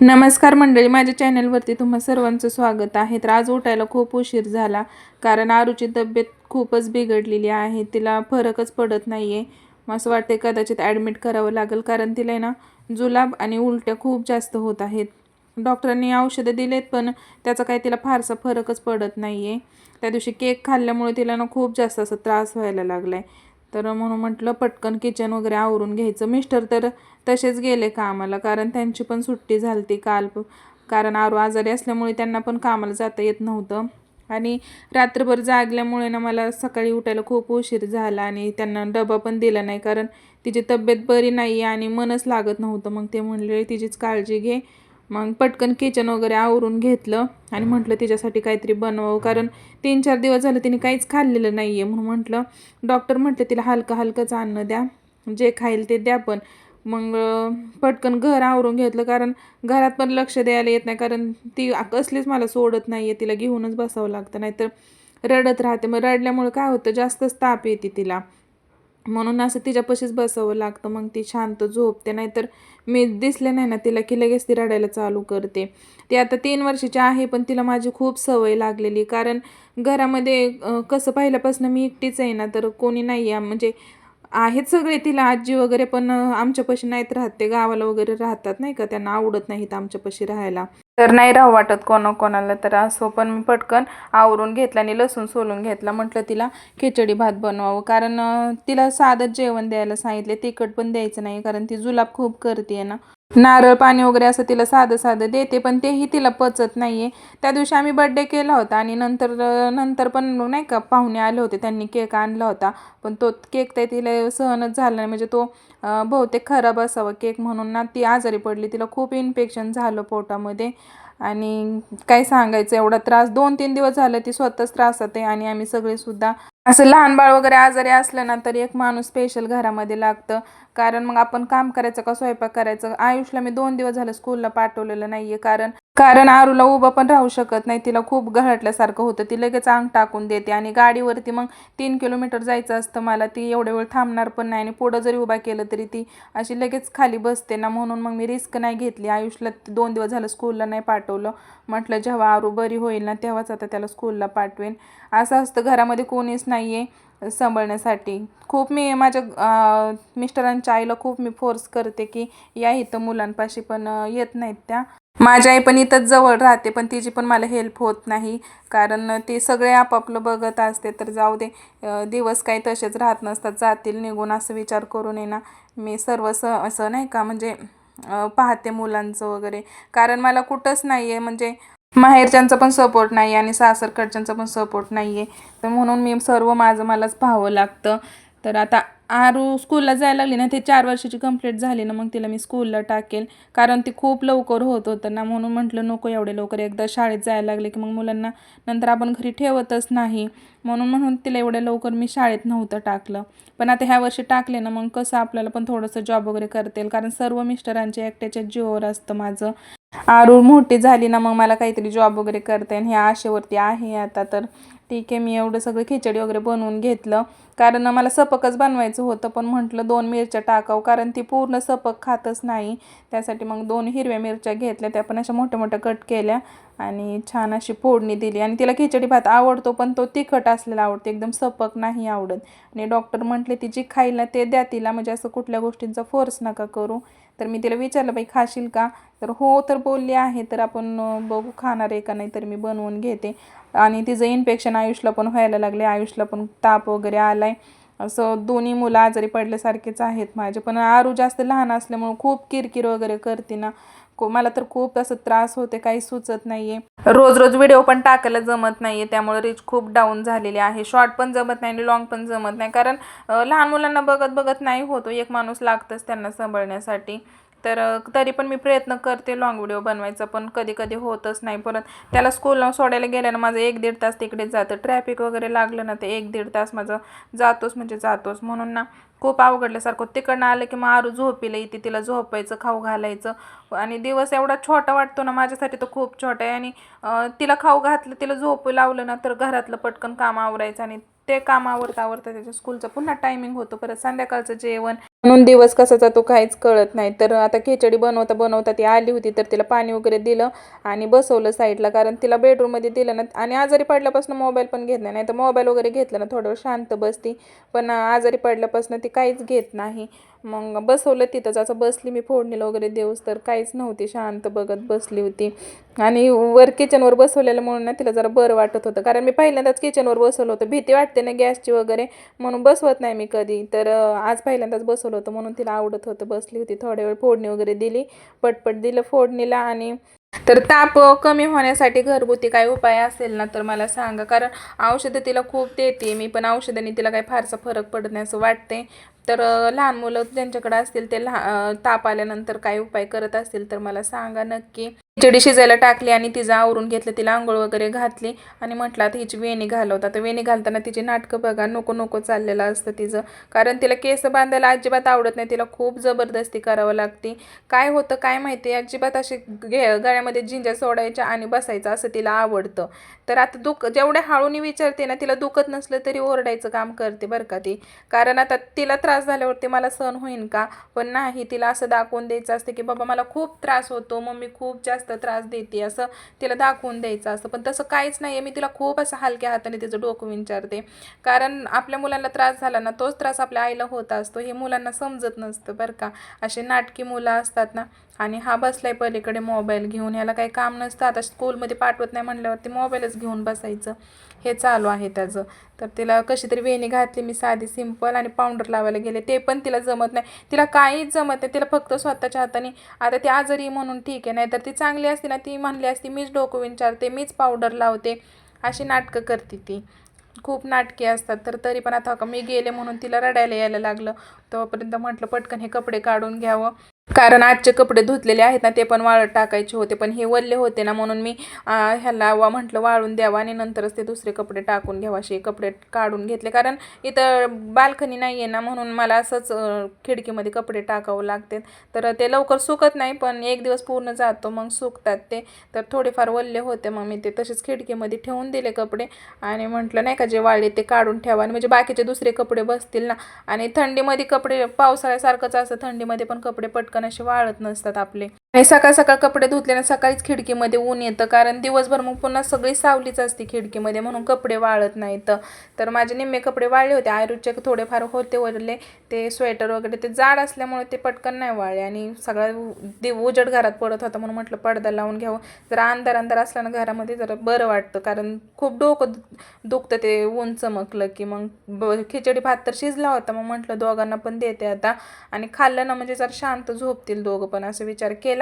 नमस्कार मंडळी माझ्या चॅनलवरती तुम्हा सर्वांचं स्वागत आहे. तर आज उठायला खूप उशीर झाला कारण आरूची तब्येत खूपच बिघडलेली आहे. तिला फरकच पडत नाही आहे मग असं वाटते कदाचित ॲडमिट करावं लागेल कारण तिला आहे ना जुलाब आणि उलट्या खूप जास्त होत आहेत. डॉक्टरांनी औषधं दिलेत पण त्याचा काही तिला फारसा फरकच पडत नाही आहे त्या दिवशी केक खाल्ल्यामुळे तिला ना खूप जास्त असा त्रास व्हायला लागला आहे तर म्हणून म्हटलं पटकन किचन वगैरे आवरून घ्यायचं. मिस्टर तर तसेच गेले कामाला कारण त्यांची पण सुट्टी झाली ती काल. कारण आरू आजारी असल्यामुळे त्यांना पण कामाला जाता येत नव्हतं. आणि रात्रभर जागल्यामुळे ना मला सकाळी उठायला खूप उशीर झाला आणि त्यांना डबा पण दिला नाही. कारण तिची तब्येत बरी नाही आहे आणि मनच लागत नव्हतं. मग ते म्हणले तिचीच काळजी घे. मग पटकन किचन वगैरे आवरून घेतलं आणि म्हटलं तिच्यासाठी काहीतरी बनवावं. कारण तीन चार दिवस झालं तिने काहीच खाल्लेलं नाही आहे म्हणून म्हटलं डॉक्टर म्हटलं तिला हलकं हलकंच अन्न द्या जे खाईल ते द्या पण. मग पटकन घर आवरून घेतलं. कारण घरात पण लक्ष द्यायला येत नाही. कारण ती कसलीच मला सोडत नाही आहे तिला घेऊनच बसावं लागतं. नाहीतर रडत राहते. मग रडल्यामुळे काय होतं? जास्तच ताप येते तिला. म्हणून असं तिच्यापाशीच बसावं लागतं. मग ती शांत झोपते. नाहीतर मी दिसले नाही ना तिला की लगेच ती रडायला चालू करते. ती आता तीन वर्षाची आहे पण तिला माझी खूप सवय लागलेली कारण घरामध्ये कसं पहिल्यापासून मी एकटीच आहे ना तर कोणी नाही आहे म्हणजे आहेत सगळे तिला आजी वगैरे पण आमच्यापाशी नाहीत राहत. ते गावाला वगैरे राहतात नाही का त्यांना आवडत नाहीत आमच्यापाशी राहायला. तर नाही राहू वाटत कोणा कोणाला तर असो पण मी पटकन आवरून घेतला आणि लसूण सोलून घेतला. म्हटलं तिला खिचडी भात बनवावं. कारण तिला साधंच जेवण द्यायला सांगितले तिखट पण द्यायचं नाही. कारण ती जुलाब खूप करते ना. नारळ पाणी वगैरे असं तिला साधं साधं देते पण तेही तिला पचत नाही आहे त्या दिवशी आम्ही बड्डे केला होता आणि नंतर नंतर पण नाही का पाहुणे आले होते त्यांनी केक आणला होता. पण तो केक ते तिला सहनच झाला नाही. म्हणजे तो बहुतेक खराब असावा केक म्हणून ना ती आजारी पडली. तिला खूप इन्फेक्शन झालं पोटामध्ये. आणि काय सांगायचं एवढा त्रास दोन तीन दिवस झालं ती स्वतःच त्रासात आहे आणि आम्ही सगळेसुद्धा असं लहान बाळ वगैरे आजारी असलं ना तरी एक माणूस स्पेशल घरामध्ये लागतं. कारण मग आपण काम करायचं का स्वयंपाक करायचं? आयुषला मी दोन दिवस झालं स्कूलला पाठवलेलं नाहीये. कारण कारण आरूला उभं पण राहू शकत नाही. तिला खूप गहटल्यासारखं होतं. ती लगेच अंग टाकून देते आणि गाडीवरती मग तीन किलोमीटर जायचं असतं मला. ती एवढे वेळ थांबणार पण नाही आणि पुढं जरी उभा केलं तरी ती अशी लगेच खाली बसते ना. म्हणून मग मी रिस्क नाही घेतली. आयुषला दोन दिवस झालं स्कूलला नाही पाठवलं. म्हटलं जेव्हा आरू बरी होईल ना तेव्हाच आता त्याला स्कूलला पाठवेन. असं असतं. घरामध्ये कोणीच नाही. नाही आहे सांभाळण्यासाठी. खूप मी माझ्या मिस्टरांच्या आईला खूप मी फोर्स करते की या इथं मुलांपाशी पण येत नाहीत त्या. माझी आई पण इथंच जवळ राहते पण तिची पण मला हेल्प होत नाही. कारण ते सगळे आपापलं बघत असते तर जाऊ दे दिवस काही तसेच राहत नसतात. जातील निघून असं विचार करून येणार मी सर्व स असं नाही का म्हणजे पाहते मुलांचं वगैरे. कारण मला कुठंच नाही आहे म्हणजे माहेरच्यांचा पण सपोर्ट नाही आणि सासरकडच्यांचा पण सपोर्ट नाही आहे तर म्हणून मी सर्व माझं मलाच पाहावं लागतं. तर आता आरू स्कूलला जायला लागली ना ते चार वर्षाची कंप्लीट झाली ना मग तिला मी स्कूलला टाकेल. कारण ती खूप लवकर होत होतं ना म्हणून म्हटलं नको एवढे लवकर एकदा शाळेत जायला लागले की मग मुलांना नंतर आपण घरी ठेवतच नाही. म्हणून म्हणून तिला एवढ्या लवकर मी शाळेत नव्हतं टाकलं. पण आता ह्या वर्षी टाकले ना मग कसं आपल्याला पण थोडंसं जॉब वगैरे करता येईल. कारण सर्व मिस्टरांच्या एकट्याच्या जीवावर असतं माझं. आरूळ मोठी झाली ना मग मला काहीतरी जॉब वगैरे करता येईल. ह्या आशेवरती आहे आता. तर ठीक आहे मी एवढं सगळं खिचडी वगैरे बनवून घेतलं. कारण मला सपकच बनवायचं होतं पण म्हटलं दोन मिरच्या टाकावं कारण ती पूर्ण सपक खातच नाही. त्यासाठी मग दोन हिरव्या मिरच्या घेतल्या त्या पण अशा मोठ्या मोठ्या कट केल्या आणि छान अशी फोडणी दिली. आणि तिला खिचडी भात आवडतो पण तो तिखट असलेला आवडतो एकदम सपक नाही आवडत. आणि डॉक्टर म्हटले ती जी खायला ते द्या तिला म्हणजे असं कुठल्या गोष्टींचा फोर्स नका करू. तर मी तिला विचारलं बाई खाशील का? तर हो तर बोलली आहे तर आपण बघू खाणार आहे का नाही तर मी बनवून घेते. आणि तिचं इन्फेक्शन आयुषला पण व्हायला लागले आयुषला पण ताप वगैरे आला आहे असं दोन्ही मुलं आजारी पडल्यासारखेच आहेत माझे. पण आरू जास्त लहान असल्यामुळे खूप किरकिर वगैरे करते ना. को मला तर खूप असं त्रास होते काही सुचत नाहीये. रोज रोज व्हिडिओ पण टाकायला जमत नाहीये त्यामुळे रीच खूप डाऊन झालेली आहे. शॉर्ट पण जमत नाही आणि लॉंग पण जमत नाही. कारण लहान मुलांना बघत बघत नाही होतो हो. एक माणूस लागतच त्यांना सांभाळण्यासाठी. तर तरी पण मी प्रयत्न करते लॉंग व्हिडिओ बनवायचा पण कधी कधी होतच नाही. परत त्याला स्कूलला सोडायला गेलं ना माझं एक दीड तास तिकडे जातं. ट्रॅफिक वगैरे लागलं ना ते एक दीड तास माझं जातोच म्हणजे जातोच. म्हणून ना खूप अवघडल्यासारखं तिकडनं आलं की मग आरू झोपीला येते तिला झोपायचं खाऊ घालायचं. आणि दिवस एवढा छोटा वाटतो ना माझ्यासाठी तो खूप छोटा आहे. आणि तिला खाऊ घातलं तिला झोपू लावलं ना तर घरातलं पटकन काम आवरायचं आणि ते काम आवरता आवरता त्याच्या स्कूलचं पुन्हा टायमिंग होतो. परत संध्याकाळचं जेवण. म्हणून दिवस कसा जातो काहीच कळत नाही. तर आता खिचडी बनवता बनवता ती आली होती तर तिला पाणी वगैरे दिलं आणि बसवलं साईडला कारण तिला बेडरूममध्ये दिलं ना आणि आजारी पडल्यापासून मोबाईल पण घेत नाही. तर मोबाईल वगैरे घेतला ना थोडं शांत बसती. पण आजारी पडल्यापासून ती काहीच घेत नाही. मग बसवलं तिथंच. असं बसली मी फोडणीला वगैरे देऊस तर काहीच नव्हती. शांत बघत बसली होती. आणि वर किचनवर बसवलेलं म्हणून ना तिला जरा बरं वाटत होतं. कारण मी पहिल्यांदाच किचनवर बसवलं होतं. भीती वाटते ना गॅसची वगैरे म्हणून बसवत नाही मी कधी. तर आज पहिल्यांदाच बसवलं होतं म्हणून तिला आवडत होतं. बसली होती थोड्या वेळ फोडणी वगैरे दिली पटपट दिलं फोडणीला आणि तर ताप कमी होण्यासाठी घरगुती काही उपाय असेल ना तर मला सांगा. कारण औषधं तिला खूप देते मी पण औषधांनी तिला काही फारसा फरक पडत नाही असं वाटते तर लहान मुलं ज्यांच्याकडे असतील ते लहा ताप आल्यानंतर काही उपाय करत असतील तर मला सांगा नक्की. खिचडी शिजायला टाकली आणि तिचं आवरून घेतलं तिला आंघोळ वगैरे घातली आणि म्हटलं आता हिची वेणी घालवता. तर वेणी घालताना तिची नाटकं बघा नको नको चाललेलं असतं तिचं. कारण तिला केस बांधायला अजिबात आवडत नाही तिला खूप जबरदस्ती करावं लागते. काय होतं काय माहिती अजिबात अशी घे गळ्यामध्ये जिंजा सोडायच्या आणि बसायचं असं तिला आवडतं. तर आता दुख जेवढ्या हळूनी विचारते ना तिला दुखत नसलं तरी ओरडायचं काम करते बरं का ती. कारण आता तिला त्रास त्रास झाल्यावरती मला सहन होईन का? पण नाही तिला असं दाखवून द्यायचं असतं की बाबा मला खूप त्रास होतो मम्मी खूप जास्त त्रास देते असं तिला दाखवून द्यायचं असतं. पण तसं काहीच नाही आहे मी तिला खूप असं हलक्या हाताने तिचं डोकं विचारते. कारण आपल्या मुलांना त्रास झाला ना तोच त्रास आपल्या आईला होत असतो हे मुलांना समजत नसतं बरं का. असे नाटकी मुलं असतात ना. आणि हा बसलाय पलीकडे मोबाईल घेऊन. ह्याला काही काम नसतं. आता स्कूलमध्ये पाठवत नाही म्हणल्यावरती मोबाईलच घेऊन बसायचं. हे चालू आहे त्याचं. तर तिला कशी तरी वेणी घातली मी साधी सिंपल आणि पावडर लावायला गेले. ते पण तिला जमत नाही. तिला काहीच जमत नाही. तिला फक्त स्वतःच्या हाताने आता ती आजारी म्हणून ठीक आहे. नाही तर ती चांगली असती ना ती म्हणली असती मीच डोकं विचारते मीच पावडर लावते. अशी नाटकं करते ती. खूप नाटके असतात. तर तरी पण आता का मी गेले म्हणून तिला रडायला यायला लागलं. तोपर्यंत म्हटलं पटकन हे कपडे काढून घ्यावं. कारण आजचे कपडे धुतलेले आहेत ना ते पण वाळत टाकायचे होते पण हे वल्ले होते ना म्हणून मी ह्याला वा म्हटलं वाळून द्यावा आणि नंतरच ते दुसरे कपडे टाकून घ्यावा असे कपडे काढून घेतले. कारण इथं बाल्कनी नाही आहे ना म्हणून मला असंच खिडकीमध्ये कपडे टाकावं लागते. तर ते लवकर सुकत नाही पण एक दिवस पूर्ण जातो मग सुकतात ते. तर थोडेफार वल्ले होते मग मी ते तसेच खिडकीमध्ये ठेवून दिले कपडे आणि म्हटलं नाही का जे वाळले ते काढून ठेवा. आणि म्हणजे बाकीचे दुसरे कपडे बसतील ना आणि थंडीमध्ये कपडे पावसाळ्यासारखंच असं थंडीमध्ये पण कपडे पटकन असे वाळत नसतात आपले. आणि सकाळ सकाळ कपडे धुतले ना सकाळीच खिडकीमध्ये ऊन येतं. कारण दिवसभर मग पुन्हा सगळी सावलीच असते खिडकीमध्ये म्हणून कपडे वाळत नाहीत. तर माझे निम्मे कपडे वाळले होते. आयरूचे थोडेफार होते वरले ते स्वेटर वगैरे ते जाड असल्यामुळे ते पटकन नाही वाळले. आणि सगळा दिव उजड घरात पडत होता म्हणून म्हटलं पडदा लावून घ्यावं. जरा अंधार अंधार असला ना घरामध्ये जरा बरं वाटतं. कारण खूप डोकं दु- दुखतं ते ऊन चमकलं की मग ब खिचडी भात तर शिजला होता. मग म्हटलं दोघांना पण देते आता. आणि खाल्लं ना म्हणजे जरा शांत झोपतील दोघं पण असं विचार केला.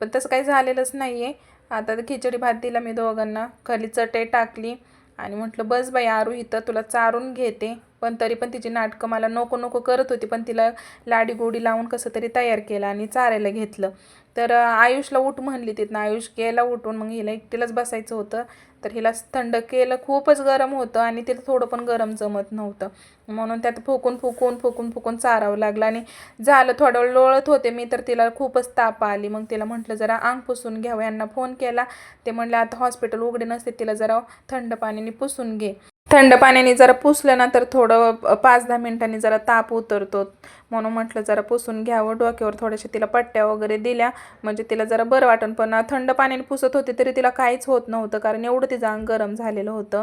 पण तसं काही झालेलंच नाही आहे आता तर खिचडी भात दिला मी दोघांना. खाली चटई टाकली आणि म्हटलं बस बाई आरू इथं तुला चारून घेते. पण तरी पण तिची नाटकं मला नको नको करत होती पण तिला लाडी गोडी लावून कसं तरी तयार केलं आणि चारायला घेतलं. तर आयुषला उठ म्हणली तिथनं आयुष गेला उठून मग हिला एकटीलाच बसायचं होतं. तर हिला थंड केलं खूपच गरम होतं आणि तिला थोडं पण गरम जमत नव्हतं. म्हणून त्यात फुकून फुकून फुकून फुकून चारावं लागलं आणि झालं थोडं वेळ लोळत होते मी तर तिला खूपच ताप आली. मग तिला म्हटलं जरा अंग पुसून घ्यावं यांना फोन केला. ते म्हणले आता हॉस्पिटल उघडे नसते तिला जरा थंड पाण्याने पुसून घे. थंड पाण्याने जरा पुसलं ना तर थोडं पाच दहा मिनटांनी जरा ताप उतरतो. म्हणून म्हटलं जरा पुसून घ्यावं डोक्यावर थोड्याशा तिला पट्ट्या वगैरे दिल्या. म्हणजे तिला जरा बरं वाटण पण थंड पाण्याने पुसत होते तरी तिला काहीच होत नव्हतं कारण एवढं तिचं अंग गरम झालेलं होतं.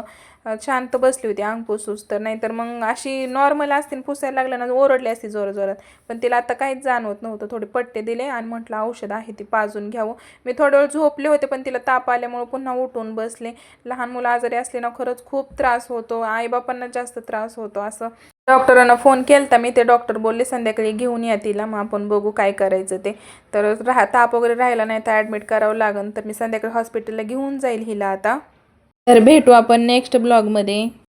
शांत बसली होती अंग पुसूस तर नाहीतर मग अशी नॉर्मल असते आणि पुसायला लागलं ना ओरडली असती जोरात जोरात पण तिला आता काहीच जाणवत नव्हतं. थोडे पट्टे दिले आणि म्हटलं औषध आहे ती पाजून घ्यावं. मी थोडं वेळ झोपले होते पण तिला ताप आल्यामुळे पुन्हा उठून बसले. लहान मुलं आजारी असले ना खरंच खूप त्रास होत आईबापांना जास्त त्रास होतो. असं डॉक्टरांना फोन केलता मी ते डॉक्टर बोलले संध्याकाळी घेऊन या तिला मग आपण बघू काय करायचं ते. तर राहा ताप वगैरे राहिला नाही तर ॲडमिट करावं लागेल तर मी संध्याकाळी हॉस्पिटलला घेऊन जाईल हिला आता. तर भेटू आपण नेक्स्ट ब्लॉगमध्ये